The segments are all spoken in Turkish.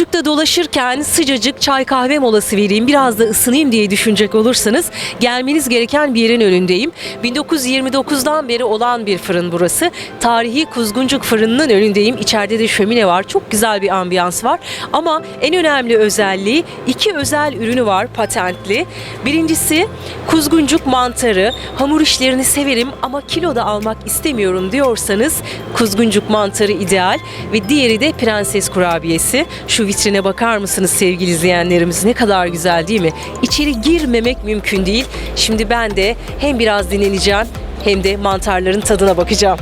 Kuzguncuk'ta dolaşırken sıcacık çay kahve molası vereyim, biraz da ısınayım diye düşünecek olursanız gelmeniz gereken bir yerin önündeyim. 1929'dan beri olan bir fırın burası. Tarihi Kuzguncuk fırınının önündeyim. İçeride de şömine var. Çok güzel bir ambiyans var. Ama en önemli özelliği iki özel ürünü var patentli. Birincisi Kuzguncuk mantarı. Hamur işlerini severim ama kilo da almak istemiyorum diyorsanız Kuzguncuk mantarı ideal ve diğeri de prenses kurabiyesi. Şu vitrine bakar mısınız sevgili izleyenlerimiz? Ne kadar güzel değil mi? İçeri girmemek mümkün değil. Şimdi ben de hem biraz dinleneceğim hem de mantarların tadına bakacağım.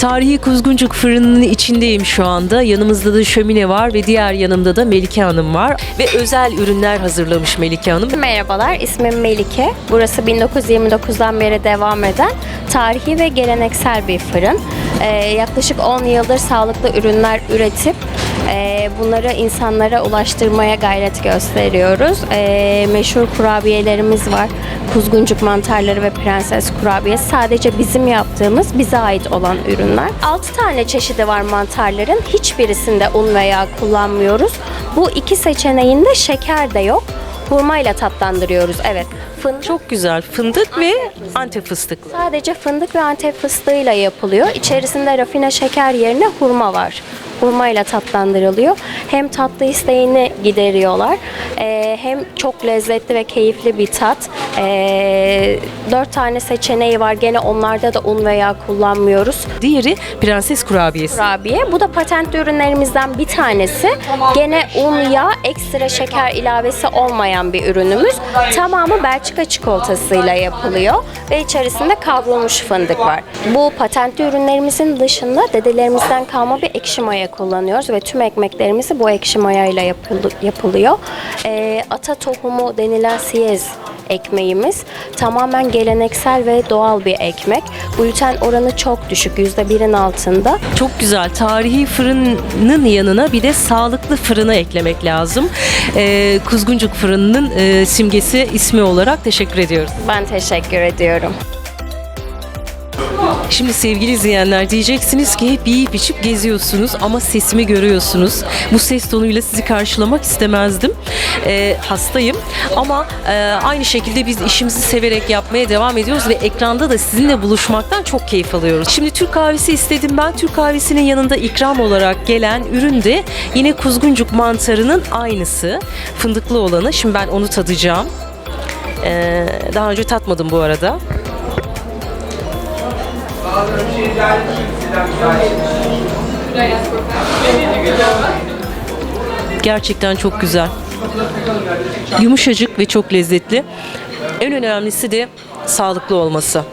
Tarihi Kuzguncuk fırınının içindeyim şu anda. Yanımızda da şömine var ve diğer yanımda da Melike Hanım var. Ve özel ürünler hazırlamış Melike Hanım. Merhabalar, ismim Melike. Burası 1929'dan beri devam eden tarihi ve geleneksel bir fırın. Ee, yaklaşık 10 yıldır sağlıklı ürünler üretip e, bunları insanlara ulaştırmaya gayret gösteriyoruz. Ee, meşhur kurabiyelerimiz var. Kuzguncuk mantarları ve prenses kurabiyesi sadece bizim yaptığımız, bize ait olan ürünler. 6 tane çeşidi var mantarların. Hiçbirisinde un ve yağ kullanmıyoruz. Bu iki seçeneğinde şeker de yok. Hurmayla tatlandırıyoruz. Evet. Fındık Çok güzel. Fındık ve antep fıstıklı. sadece fındık ve antep fıstığıyla yapılıyor. İçerisinde rafine şeker yerine hurma var. Hurmayla tatlandırılıyor. Hem tatlı isteğini gideriyorlar. ee, hem çok lezzetli ve keyifli bir tat. Ee, dört tane seçeneği var. Gene onlarda da un ve yağ kullanmıyoruz. Diğeri prenses kurabiyesi. kurabiye. Bu da patentli ürünlerimizden bir tanesi. Gene un, yağ, ekstra şeker ilavesi olmayan bir ürünümüz. Tamamı Belçika çikolatasıyla yapılıyor ve içerisinde kavrulmuş fındık var. Bu patentli ürünlerimizin dışında dedelerimizden kalma bir ekşi maya kullanıyoruz ve tüm ekmeklerimizi bu ekşi mayayla yapılı- yapılıyor. Ee, ata tohumu denilen siyez ekmeğimiz tamamen geleneksel ve doğal bir ekmek. Gluten oranı çok düşük, %1'in altında. Çok güzel. Tarihi fırının yanına bir de sağlıklı fırını eklemek lazım. Ee, Kuzguncuk fırınının e, simgesi ismi olarak teşekkür ediyoruz. Ben teşekkür ediyorum. Şimdi sevgili izleyenler diyeceksiniz ki hep yiyip içip geziyorsunuz ama sesimi görüyorsunuz. Bu ses tonuyla sizi karşılamak istemezdim. Ee, hastayım ama e, aynı şekilde biz işimizi severek yapmaya devam ediyoruz ve ekranda da sizinle buluşmaktan çok keyif alıyoruz. Şimdi Türk kahvesi istedim ben. Türk kahvesinin yanında ikram olarak gelen ürün de yine kuzguncuk mantarının aynısı. Fındıklı olanı. Şimdi ben onu tadacağım. Ee, daha önce tatmadım bu arada. Gerçekten çok güzel. Yumuşacık ve çok lezzetli. En önemlisi de sağlıklı olması.